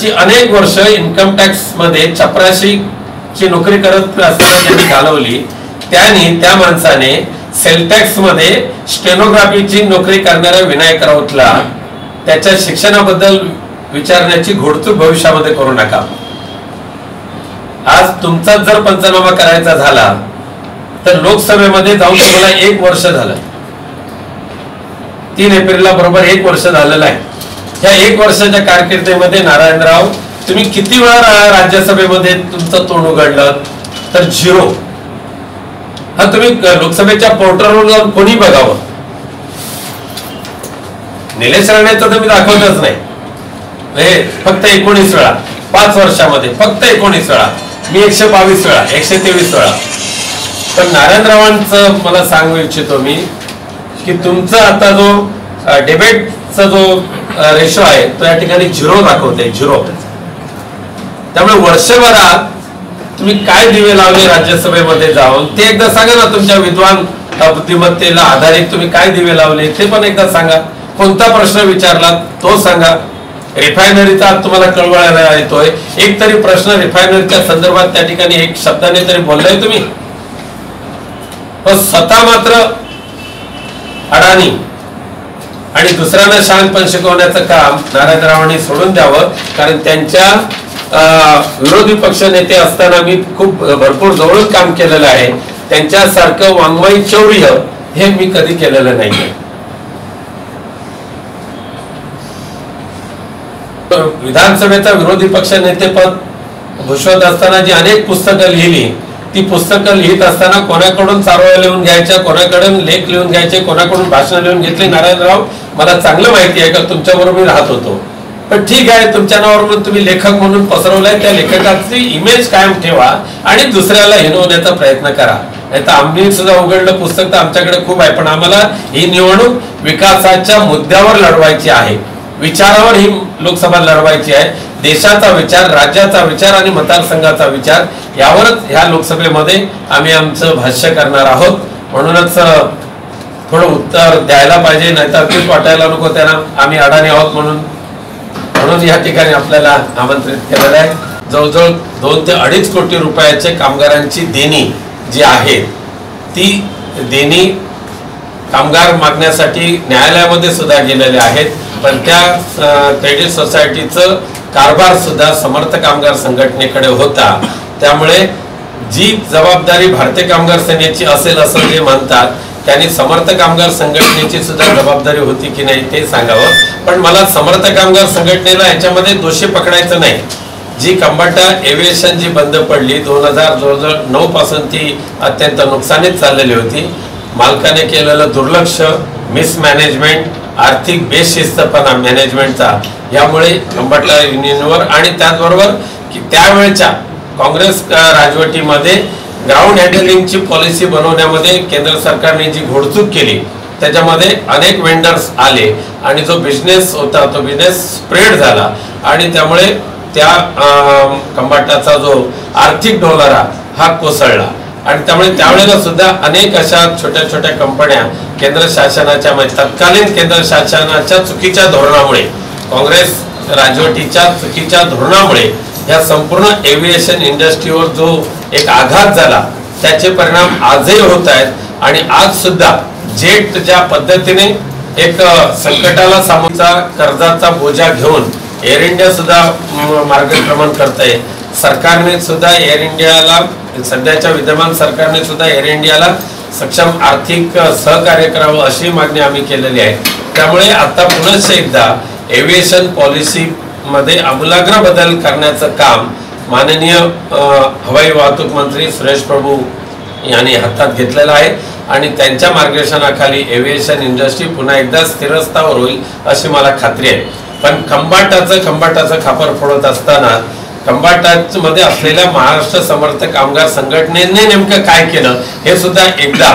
ची अनेक वर्ष इन्कम टॅक्समध्ये चपराशी ची नोकरी करत असताना त्यांनी घालवली. त्यांनी त्या माणसाने सेल टॅक्समध्ये स्टेनोग्राफीची नोकरी करणाऱ्या विनायक राऊतला त्याच्या शिक्षणाबद्दल विचारण्याची घोडतूक भविष्यामध्ये करू नका. आज तुमचा जर पंचनामा करायचा झाला तर लोकसभेमध्ये जाऊन तुम्हाला एक वर्ष झालं. तीन एप्रिलला बरोबर एक वर्ष झालेलं आहे. ह्या एक वर्षाच्या कारकिर्दीमध्ये नारायणराव तुम्ही किती वेळा राज्यसभेमध्ये तुमचं तोंड उघडलं? तर झिरो. हा तुम्ही लोकसभेच्या पोर्टलवर जाऊन कोणी बघावं? निलेश राणेचं तर दाखवलंच नाही. हे फक्त एकोणीस वेळा. पाच वर्षामध्ये फक्त एकोणीस वेळा. मी एकशे बावीस वेळा एकशे तेवीस वेळा. पण नारायणरावांचं मला सांगू इच्छितो मी की तुमचा आता जो चा जो रेशो आहे तो या ठिकाणी झिरो दाखवते झिरो. त्यामुळे वर्षभरात तुम्ही काय दिवे लावले राज्यसभेमध्ये जाऊन? ते एकदा सांगा ना तुमच्या विद्वान बुद्धिमत्तेला आधारित तुम्ही काय दिवे लावले ते पण एकदा सांगा. कोणता प्रश्न विचारला तो सांगा. रिफायनरीचा आज तुम्हाला कळवळायला येतोय. एक तरी प्रश्न रिफायनरीच्या संदर्भात त्या ठिकाणी एक शब्दाने तरी बोललाय तुम्ही. पण स्वतः मात्र अडाणी. आणि दुसऱ्यांना शांतपण शिकवण्याचं काम नारायणरावांनी सोडून द्यावं कारण त्यांच्या अं, विरोधी पक्ष नेते असताना मी खूप भरपूर जवळून काम केलेलं आहे. त्यांच्यासारखं वाङ्मयी चौर्य हे मी कधी केलेलं नाहीये. विधानसभेचा विरोधी पक्ष नेतेपद भूषवत असताना जी अनेक पुस्तकं लिहिली ती पुस्तकं लिहित असताना कोणाकडून चारोळ्या लिहून घ्यायच्या कोणाकडून लेख लिहून घ्यायचे कोणाकडून भाषण लिहून घेतले? नारायणराव मला चांगलं माहिती आहे का? तुमच्याबरोबर मी राहत होतो. पण ठीक आहे तुमच्या नावावरून तुम्ही लेखक म्हणून पसरवलाय त्या लेखकाची इमेज कायम ठेवा आणि दुसऱ्याला हिनवण्याचा प्रयत्न करा. नाही तर आम्ही सुद्धा उघडलं पुस्तक तर आमच्याकडे खूप आहे. पण आम्हाला ही निवडणूक विकासाच्या मुद्द्यावर लढवायची आहे. विचारावर ही लोकसभा लढवायची आहे. देशाचा विचार राज्याचा विचार आणि मतदारसंघाचा विचार यावरच ह्या लोकसभेमध्ये आम्ही आमचं भाष्य करणार आहोत. म्हणूनच थोडं उत्तर द्यायला पाहिजे नाहीतर अगदीच वाटायला नको त्यांना आम्ही अडाणी आहोत म्हणून. म्हणून या ठिकाणी आपल्याला आमंत्रित केलेलं आहे. जवळजवळ दोन ते अडीच कोटी रुपयाचे कामगारांची देणी जी आहे ती देणी कामगार मागण्यासाठी न्यायालयामध्ये सुद्धा गेलेले आहेत. पण त्या क्रेडिट सोसायटीचं कारभार सुद्धा समर्थ कामगार संघटनेकडे होता. त्यामुळे जी जबाबदारी भारतीय कामगार सेनेची असेल असं जे म्हणतात त्यांनी समर्थ कामगार संघटनेची सुद्धा जबाबदारी होती की नाही ते सांगावं. पण मला समर्थ कामगार संघटनेला याच्यामध्ये दोषी पकडायचं नाही. जी कंबाटा एव्हिएशन जी बंद पडली दोन हजार जवळजवळ नऊ पासून ती अत्यंत नुकसानीत चाललेली होती. मालकाने केलेलं दुर्लक्ष मिसमॅनेजमेंट आर्थिक बेशिस्तपणा मॅनेजमेंटचा यामुळे कंबाटा युनियनवर आणि त्याचबरोबर की त्यावेळच्या काँग्रेस राजवटीमध्ये ग्राउंड हँडलिंगची पॉलिसी बनवण्यामध्ये केंद्र सरकारने जी घोडचूक केली त्याच्यामध्ये अनेक वेंडर्स आले आणि जो बिझनेस होता तो बिझनेस स्प्रेड झाला. आणि त्यामुळे त्या कंबाटाचा जो आर्थिक डोलारा हा कोसळला. आणि त्यामुळे त्यावेळेला सुद्धा अनेक अशा छोट्या छोट्या कंपन्या केंद्र शासनाच्या म्हणजे तत्कालीन केंद्र शासनाच्या चुकीच्या धोरणामुळे काँग्रेस राजवटीच्या चुकीच्या धोरणामुळे या संपूर्ण एव्हिएशन इंडस्ट्रीवर जो एक आघात झाला त्याचे परिणाम आजही होत आहेत. आणि आज सुद्धा जेट ज्या पद्धतीने एक संकटाला सामोचा कर्जाचा बोजा घेऊन एअर इंडिया सुद्धा मार्गक्रमण करत आहे सरकारने सुद्धा एअर इंडियाला म्हणजे सध्याच्या विद्यमान सरकारने सुद्धा एअर इंडियाला सक्षम आर्थिक सहकार्य करावं अशी मागणी आम्ही केलेली आहे. त्यामुळे आता पुनश्च एकदा एव्हिएशन पॉलिसी मध्ये आमूलाग्र बदल करण्याचं काम माननीय हवाई वाहतूक मंत्री सुरेश प्रभू यांनी हातात घेतलेलं आहे आणि त्यांच्या मार्गदर्शनाखाली एव्हिएशन इंडस्ट्री पुन्हा एकदा स्थिरस्थावर होईल अशी मला खात्री आहे. पण खंबाटाचं खंबाटाचं खापर फोडत असताना खंबाटात मध्ये असलेल्या महाराष्ट्र समर्थ कामगार संघटनेने नेमकं काय केलं हे सुद्धा एकदा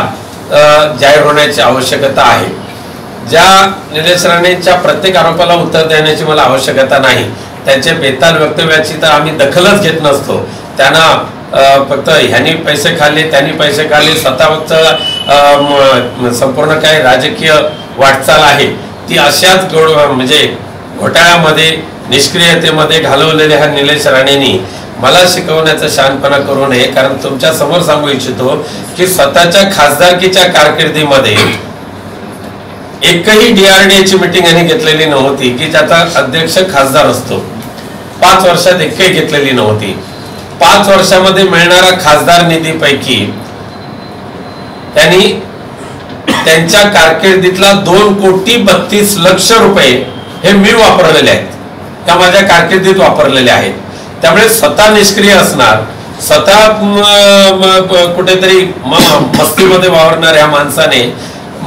जाहीर होण्याची आवश्यकता आहे. ज्या निलेश प्रत्येक आरोपाला उत्तर देण्याची मला आवश्यकता नाही त्यांचे बेताल वक्तव्याची तर आम्ही दखलच घेत नसतो. त्यांना फक्त ह्यांनी पैसे खाल्ले त्यांनी पैसे खाल्ले स्वतःचं संपूर्ण काही राजकीय वाटचाल आहे. ती अशाच गोड म्हणजे घोटाळ्यामध्ये निष्क्रियतेमध्ये घालवलेल्या ह्या निलेश राणेंनी मला शिकवण्याचा शहाणपणा करू नये कारण तुमच्यासमोर सांगू इच्छितो की स्वतःच्या खासदारकीच्या कारकिर्दीमध्ये एकही डीआरडीएची मिटिंग यांनी घेतलेली नव्हती की ज्याचा अध्यक्ष खासदार असतो. पाच वर्षात एकही घेतलेली नव्हती. पाच वर्षामध्ये मिळणारा खासदार निधीपैकी त्यांनी त्यांच्या कारकिर्दीतला दोन कोटी बत्तीस लक्ष रुपये हे मी वापरलेले आहेत. त्या माझ्या कारकिर्दीत वापरलेल्या आहेत. त्यामुळे स्वतः निष्क्रिय असणार स्वतः कुठेतरी मस्तीमध्ये वावरणाऱ्या माणसाने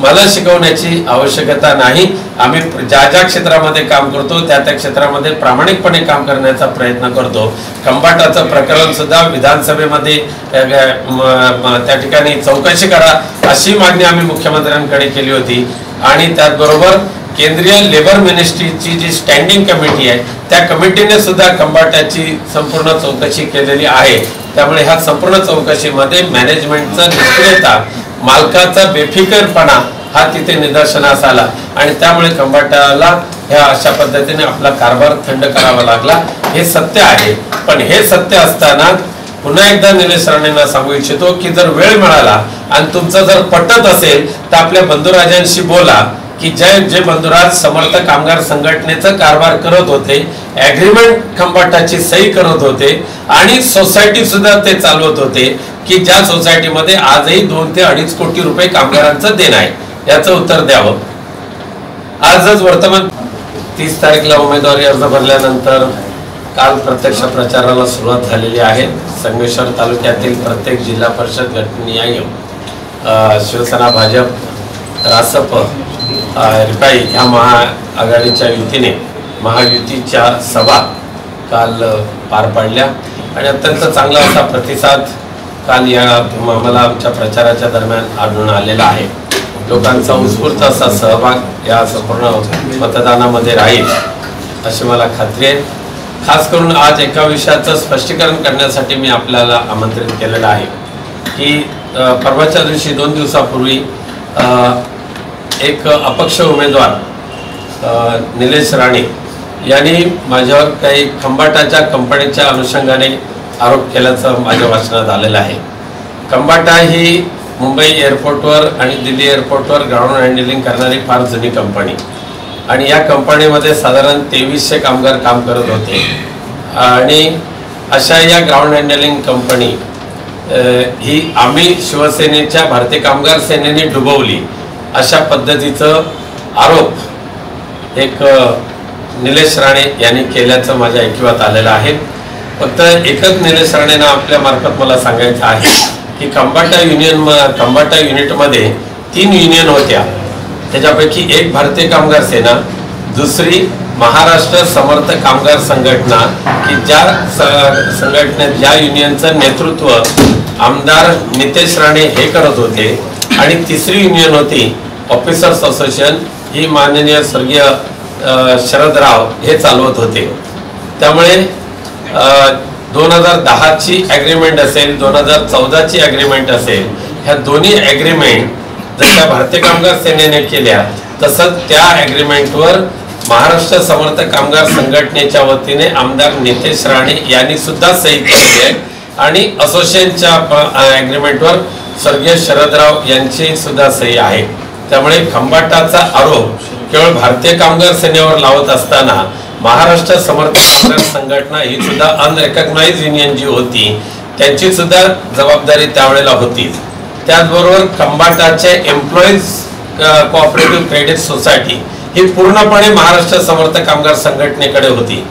मला शिकवण्याची आवश्यकता नाही. आम्ही ज्या ज्या क्षेत्रामध्ये काम करतो त्या त्या क्षेत्रामध्ये प्रामाणिकपणे काम करण्याचा प्रयत्न करतो. कंबाटाचं प्रकरण सुद्धा विधानसभेमध्ये त्या ठिकाणी चौकशी करा अशी मागणी आम्ही मुख्यमंत्र्यांकडे केली होती. आणि त्याचबरोबर केंद्रीय लेबर मिनिस्ट्रीची जी स्टँडिंग कमिटी आहे त्या कमिटीने सुद्धा कंबाटाची संपूर्ण चौकशी केलेली आहे. त्यामुळे ह्या संपूर्ण चौकशीमध्ये मॅनेजमेंटचा निष्क्रियता मालकाचा बेफिकरपणा हा तिथे निदर्शनास आला. आणि त्यामुळे कंबाटाला ह्या अशा पद्धतीने आपला कारभार थंड करावा लागला. हे सत्य आहे. पण हे सत्य असताना पुन्हा एकदा निलेश राणेंना सांगू इच्छितो की जर वेळ मिळाला आणि तुमचं जर पटत असेल तर आपल्या बंधुराजांशी बोला. की जे जे बंधुराज समर्थ कामगार संघटनेचा कारभार करत होते ऍग्रीमेंट खंबाटाची सही करत होते आणि सोसायटी सुद्धा ते चालवत होते की ज्या सोसायटीमध्ये आजही दोन ते अडीच कोटी रुपये कामगारांचं देणं आहे. याचं उत्तर द्यावं. आजच वर्तमान तीस तारीखला उमेदवारी अर्ज भरल्यानंतर काल प्रत्यक्ष प्रचाराला सुरुवात झालेली आहे. संगमेश्वर तालुक्यातील प्रत्येक जिल्हा परिषद गटनिहाय शिवसेना भाजप रासप रिपाई ह्या महाआघाडीच्या युतीने महायुतीच्या सभा काल पार पाडल्या. आणि अत्यंत चांगला असा प्रतिसाद काल या मला आमच्या प्रचाराच्या दरम्यान आढळून आलेला आहे. लोकांचा उत्स्फूर्त असा सहभाग या संपूर्ण मतदानामध्ये राहील अशी मला खात्री आहे. खास करून आज एका विषयाचं स्पष्टीकरण करण्यासाठी मी आपल्याला आमंत्रित केलेलं आहे की परवाच्या दिवशी दोन दिवसापूर्वी एक अपक्ष उमेदवार निलेश राणे यांनी माझ्यावर काही खंबाटाच्या कंपनीच्या अनुषंगाने आरोप केल्याचं माझ्या वाचनात आलेलं आहे. कंबाटा ही मुंबई एअरपोर्टवर आणि दिल्ली एअरपोर्टवर ग्राउंड हँडलिंग करणारी फार जुनी कंपनी आणि या कंपनीमध्ये साधारण तेवीसशे कामगार काम करत होते. आणि अशा या ग्राउंड हँडलिंग कंपनी ही आम्ही शिवसेनेच्या भारतीय कामगार सेनेने डुबवली. अशा पद्धतीचं आरोप एक निलेश राणे यांनी केल्याचं माझ्या ऐकिवात आलेलं आहे. फक्त एकच निलेश राणेनं आपल्या मार्फत मला सांगायचं आहे की कंबाटा युनियन कंबाटा युनिटमध्ये तीन युनियन होत्या. त्याच्यापैकी एक भारतीय कामगार सेना दुसरी महाराष्ट्र समर्थ कामगार संघटना की ज्या संघटनेत ज्या युनियनचं नेतृत्व आमदार नितेश राणे हे करत होते आणि तिसरी युनियन होती ऑफिसर्स असोसिएशन ही माननीय स्वर्गीय शरद राव हे चालवत होते. त्यामुळे दोन हजार दहाची ॲग्रीमेंट असेल दोन हजार चौदाची ॲग्रीमेंट असेल ह्या दोन्ही ॲग्रीमेंट जशा भारतीय कामगार सेनेने केल्या तसंच त्या ॲग्रीमेंटवर महाराष्ट्र समर्थ कामगार संघटनेच्या वतीने आमदार नितेश राणे यांनी सुद्धा सही केली आहे. आणि असोसिएशनच्या ॲग्रीमेंटवर स्वर्गीय शरदराव यांची सुद्धा सही आहे. त्यामुळे खंबाटाचा आरोप केवळ भारतीय कामगार सेनेवर लावत असताना महाराष्ट्र समर्थ कामगार संघटना ही सुद्धा अनरेकग्नाइज युनियन जी होती त्यांची सुद्धा जबाबदारी त्यावेळेला होती. त्याचबरोबर खंबाटाचे एम्प्लॉईज कोऑपरेटिव्ह क्रेडिट सोसायटी ही पूर्णपणे महाराष्ट्र समर्थ कामगार संघटनेकडे होती.